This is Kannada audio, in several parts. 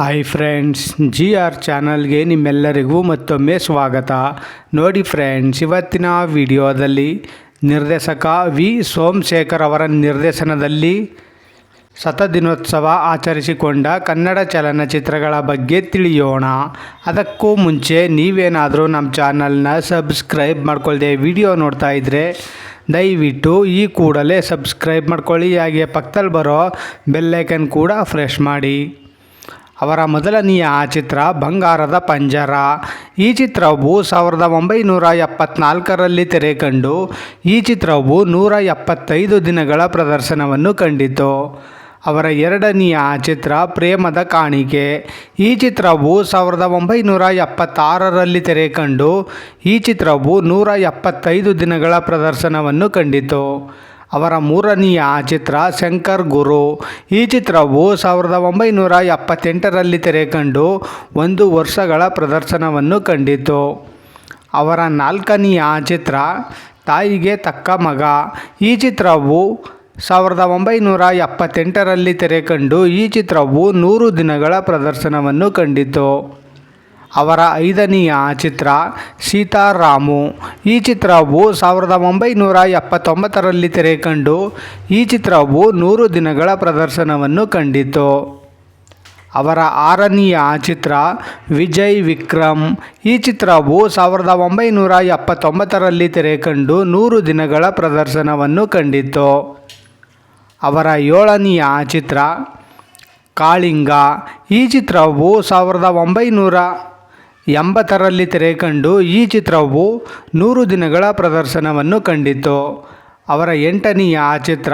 ಹಾಯ್ ಫ್ರೆಂಡ್ಸ್ ಜಿ ಆರ್ ಚಾನಲ್ಗೆ ನಿಮ್ಮೆಲ್ಲರಿಗೂ ಮತ್ತೊಮ್ಮೆ ಸ್ವಾಗತ. ನೋಡಿ ಫ್ರೆಂಡ್ಸ್ ಇವತ್ತಿನ ವಿಡಿಯೋದಲ್ಲಿ ನಿರ್ದೇಶಕ ವಿ ಸೋಮಶೇಖರ್ ಅವರ ನಿರ್ದೇಶನದಲ್ಲಿ ಶತದಿನೋತ್ಸವ ಆಚರಿಸಿಕೊಂಡ ಕನ್ನಡ ಚಲನಚಿತ್ರಗಳ ಬಗ್ಗೆ ತಿಳಿಯೋಣ. ಅದಕ್ಕೂ ಮುಂಚೆ ನೀವೇನಾದರೂ ನಮ್ಮ ಚಾನಲ್ನ ಸಬ್ಸ್ಕ್ರೈಬ್ ಮಾಡ್ಕೊಳ್ಳದೆ ವಿಡಿಯೋ ನೋಡ್ತಾ ಇದ್ದರೆ ದಯವಿಟ್ಟು ಈ ಕೂಡಲೇ ಸಬ್ಸ್ಕ್ರೈಬ್ ಮಾಡ್ಕೊಳ್ಳಿ. ಹಾಗೆ ಪಕ್ಕದಲ್ಲಿ ಬರೋ ಬೆಲ್ಲೈಕನ್ ಕೂಡ ಫ್ರೆಶ್ ಮಾಡಿ. ಅವರ ಮೊದಲನೆಯ ಚಿತ್ರ ಬಂಗಾರದ ಪಂಜರ. ಈ ಚಿತ್ರವು ಸಾವಿರದ ಒಂಬೈನೂರ ಎಪ್ಪತ್ನಾಲ್ಕರಲ್ಲಿ ತೆರೆ ಕಂಡು ಈ ಚಿತ್ರವು ನೂರ ಎಪ್ಪತ್ತೈದು ದಿನಗಳ ಪ್ರದರ್ಶನವನ್ನು ಕಂಡಿತು. ಅವರ ಎರಡನೆಯ ಚಿತ್ರ ಪ್ರೇಮದ ಕಾಣಿಕೆ. ಈ ಚಿತ್ರವು ಸಾವಿರದ ಒಂಬೈನೂರ ಎಪ್ಪತ್ತಾರರಲ್ಲಿ ತೆರೆ ಕಂಡು ಈ ಚಿತ್ರವು ನೂರ ಎಪ್ಪತ್ತೈದು ದಿನಗಳ ಪ್ರದರ್ಶನವನ್ನು ಕಂಡಿತು. ಅವರ ಮೂರನೆಯ ಚಿತ್ರ ಶಂಕರ್ ಗುರು. ಈ ಚಿತ್ರವು ಸಾವಿರದ ಒಂಬೈನೂರ ಎಪ್ಪತ್ತೆಂಟರಲ್ಲಿ ತೆರೆ ಕಂಡು ಒಂದು ವರ್ಷಗಳ ಪ್ರದರ್ಶನವನ್ನು ಕಂಡಿತು ಅವರ ನಾಲ್ಕನೆಯ ಚಿತ್ರ ತಾಯಿಗೆ ತಕ್ಕ ಮಗ. ಈ ಚಿತ್ರವು ಸಾವಿರದ ಒಂಬೈನೂರ ಎಪ್ಪತ್ತೆಂಟರಲ್ಲಿ ತೆರೆ ಕಂಡು ಈ ಚಿತ್ರವು ನೂರು ದಿನಗಳ ಪ್ರದರ್ಶನವನ್ನು ಕಂಡಿತು ಅವರ ಐದನೆಯ ಚಿತ್ರ ಸೀತಾರಾಮು. ಈ ಚಿತ್ರವು ಸಾವಿರದ ಒಂಬೈನೂರ ಎಪ್ಪತ್ತೊಂಬತ್ತರಲ್ಲಿ ತೆರೆ ಕಂಡು ಈ ಚಿತ್ರವು ನೂರು ದಿನಗಳ ಪ್ರದರ್ಶನವನ್ನು ಕಂಡಿತು. ಅವರ ಆರನೆಯ ಚಿತ್ರ ವಿಜಯ್ ವಿಕ್ರಮ್. ಈ ಚಿತ್ರವು ಸಾವಿರದ ಒಂಬೈನೂರ ಎಪ್ಪತ್ತೊಂಬತ್ತರಲ್ಲಿ ತೆರೆ ಕಂಡು ನೂರು ದಿನಗಳ ಪ್ರದರ್ಶನವನ್ನು ಕಂಡಿತು. ಅವರ ಏಳನೆಯ ಚಿತ್ರ ಕಾಳಿಂಗ. ಈ ಚಿತ್ರವು ಸಾವಿರದ ಒಂಬೈನೂರ ಎಂಬತ್ತರಲ್ಲಿ ತೆರೆ ಕಂಡು ಈ ಚಿತ್ರವು ನೂರು ದಿನಗಳ ಪ್ರದರ್ಶನವನ್ನು ಕಂಡಿತು ಅವರ ಎಂಟನೆಯ ಚಿತ್ರ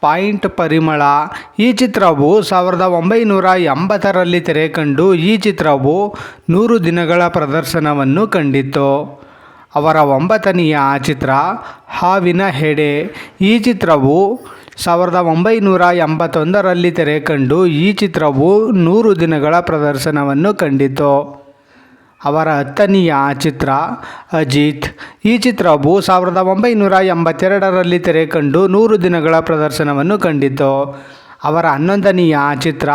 ಪಾಯಿಂಟ್ ಪರಿಮಳ. ಈ ಚಿತ್ರವು ಸಾವಿರದ ಒಂಬೈನೂರ ಎಂಬತ್ತರಲ್ಲಿ ತೆರೆ ಕಂಡು ಈ ಚಿತ್ರವು ನೂರು ದಿನಗಳ ಪ್ರದರ್ಶನವನ್ನು ಕಂಡಿತು ಅವರ ಒಂಬತ್ತನೆಯ ಚಿತ್ರ ಹಾವಿನ ಹೆಡೆ. ಈ ಚಿತ್ರವು ಸಾವಿರದ ಒಂಬೈನೂರ ಎಂಬತ್ತೊಂದರಲ್ಲಿ ತೆರೆ ಕಂಡು ಈ ಚಿತ್ರವು ನೂರು ದಿನಗಳ ಪ್ರದರ್ಶನವನ್ನು ಕಂಡಿತು ಅವರ ಹತ್ತನೆಯ ಚಿತ್ರ, ಅಜಿತ್. ಈ ಚಿತ್ರವು ಸಾವಿರದ ಒಂಬೈನೂರ ಎಂಬತ್ತೆರಡರಲ್ಲಿ ತೆರೆ ಕಂಡು ನೂರು ದಿನಗಳ ಪ್ರದರ್ಶನವನ್ನು ಕಂಡಿತು ಅವರ ಹನ್ನೊಂದನೆಯ ಚಿತ್ರ,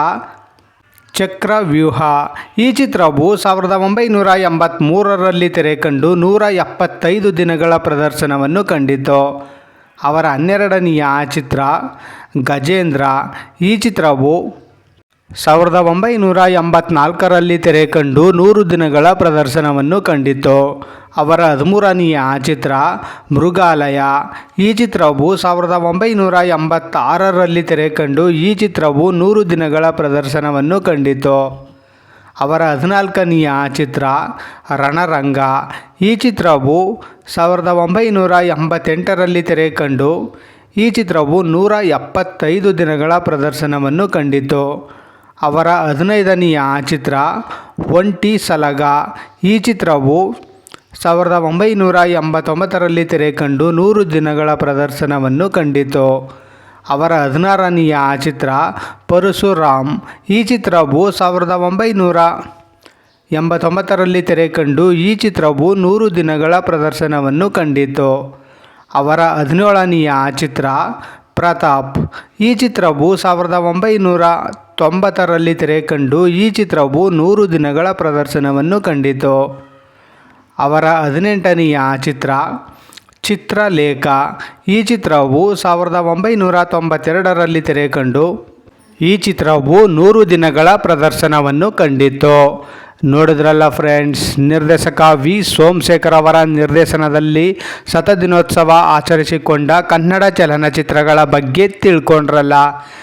ಚಕ್ರವ್ಯೂಹ. ಈ ಚಿತ್ರವು ಸಾವಿರದ ಒಂಬೈನೂರ ಎಂಬತ್ತ್ಮೂರರಲ್ಲಿ ತೆರೆ ಕಂಡು ನೂರ ಎಪ್ಪತ್ತೈದು ದಿನಗಳ ಪ್ರದರ್ಶನವನ್ನು ಕಂಡಿತು ಅವರ ಹನ್ನೆರಡನೆಯ ಚಿತ್ರ, ಗಜೇಂದ್ರ. ಈ ಚಿತ್ರವು ಸಾವಿರದ ಒಂಬೈನೂರ ಎಂಬತ್ನಾಲ್ಕರಲ್ಲಿ ತೆರೆ ಕಂಡು ನೂರು ದಿನಗಳ ಪ್ರದರ್ಶನವನ್ನು ಕಂಡಿತು ಅವರ ಹದಿಮೂರನೆಯ ಚಿತ್ರ ಮೃಗಾಲಯ. ಈ ಚಿತ್ರವು ಸಾವಿರದ ಒಂಬೈನೂರ ಎಂಬತ್ತಾರರಲ್ಲಿ ತೆರೆ ಕಂಡು ಈ ಚಿತ್ರವು ನೂರು ದಿನಗಳ ಪ್ರದರ್ಶನವನ್ನು ಕಂಡಿತು ಅವರ ಹದಿನಾಲ್ಕನೆಯ ಚಿತ್ರ ರಣರಂಗ. ಈ ಚಿತ್ರವು ಸಾವಿರದ ಒಂಬೈನೂರ ಎಂಬತ್ತೆಂಟರಲ್ಲಿ ತೆರೆ ಕಂಡು ಈ ಚಿತ್ರವು ನೂರ ಎಪ್ಪತ್ತೈದು ದಿನಗಳ ಪ್ರದರ್ಶನವನ್ನು ಕಂಡಿತು ಅವರ ಹದಿನೈದನೆಯ ಚಿತ್ರ ಒಂಟಿ ಸಲಗ. ಈ ಚಿತ್ರವು ಸಾವಿರದ ಒಂಬೈನೂರ ಎಂಬತ್ತೊಂಬತ್ತರಲ್ಲಿ ತೆರೆ ಕಂಡು ನೂರು ದಿನಗಳ ಪ್ರದರ್ಶನವನ್ನು ಕಂಡಿತು. ಅವರ ಹದಿನಾರನೆಯ ಚಿತ್ರ ಪರಶುರಾಮ್. ಈ ಚಿತ್ರವು ಸಾವಿರದ ಒಂಬೈನೂರ ಎಂಬತ್ತೊಂಬತ್ತರಲ್ಲಿ ತೆರೆ ಕಂಡು ಈ ಚಿತ್ರವು ನೂರು ದಿನಗಳ ಪ್ರದರ್ಶನವನ್ನು ಕಂಡಿತು. ಅವರ ಹದಿನೇಳನೆಯ ಚಿತ್ರ ಪ್ರತಾಪ್. ಈ ಚಿತ್ರವು ಸಾವಿರದ ಒಂಬೈನೂರ ತೊಂಬತ್ತರಲ್ಲಿ ತೆರೆ ಕಂಡು ಈ ಚಿತ್ರವು ನೂರು ದಿನಗಳ ಪ್ರದರ್ಶನವನ್ನು ಕಂಡಿತು. ಅವರ ಹದಿನೆಂಟನೆಯ ಚಿತ್ರ, ಚಿತ್ರಲೇಖ. ಈ ಚಿತ್ರವು ಸಾವಿರದ ಒಂಬೈನೂರ ತೊಂಬತ್ತೆರಡರಲ್ಲಿ ತೆರೆ ಕಂಡು ಈ ಚಿತ್ರವು ನೂರು ದಿನಗಳ ಪ್ರದರ್ಶನವನ್ನು ಕಂಡಿತು ನೋಡಿದ್ರಲ್ಲ ಫ್ರೆಂಡ್ಸ್, ನಿರ್ದೇಶಕ ವಿ. ಸೋಮಶೇಖರ್ ಅವರ ನಿರ್ದೇಶನದಲ್ಲಿ ಶತದಿನೋತ್ಸವ ಆಚರಿಸಿಕೊಂಡ ಕನ್ನಡ ಚಲನಚಿತ್ರಗಳ ಬಗ್ಗೆ ತಿಳ್ಕೊಂಡ್ರಲ್ಲ.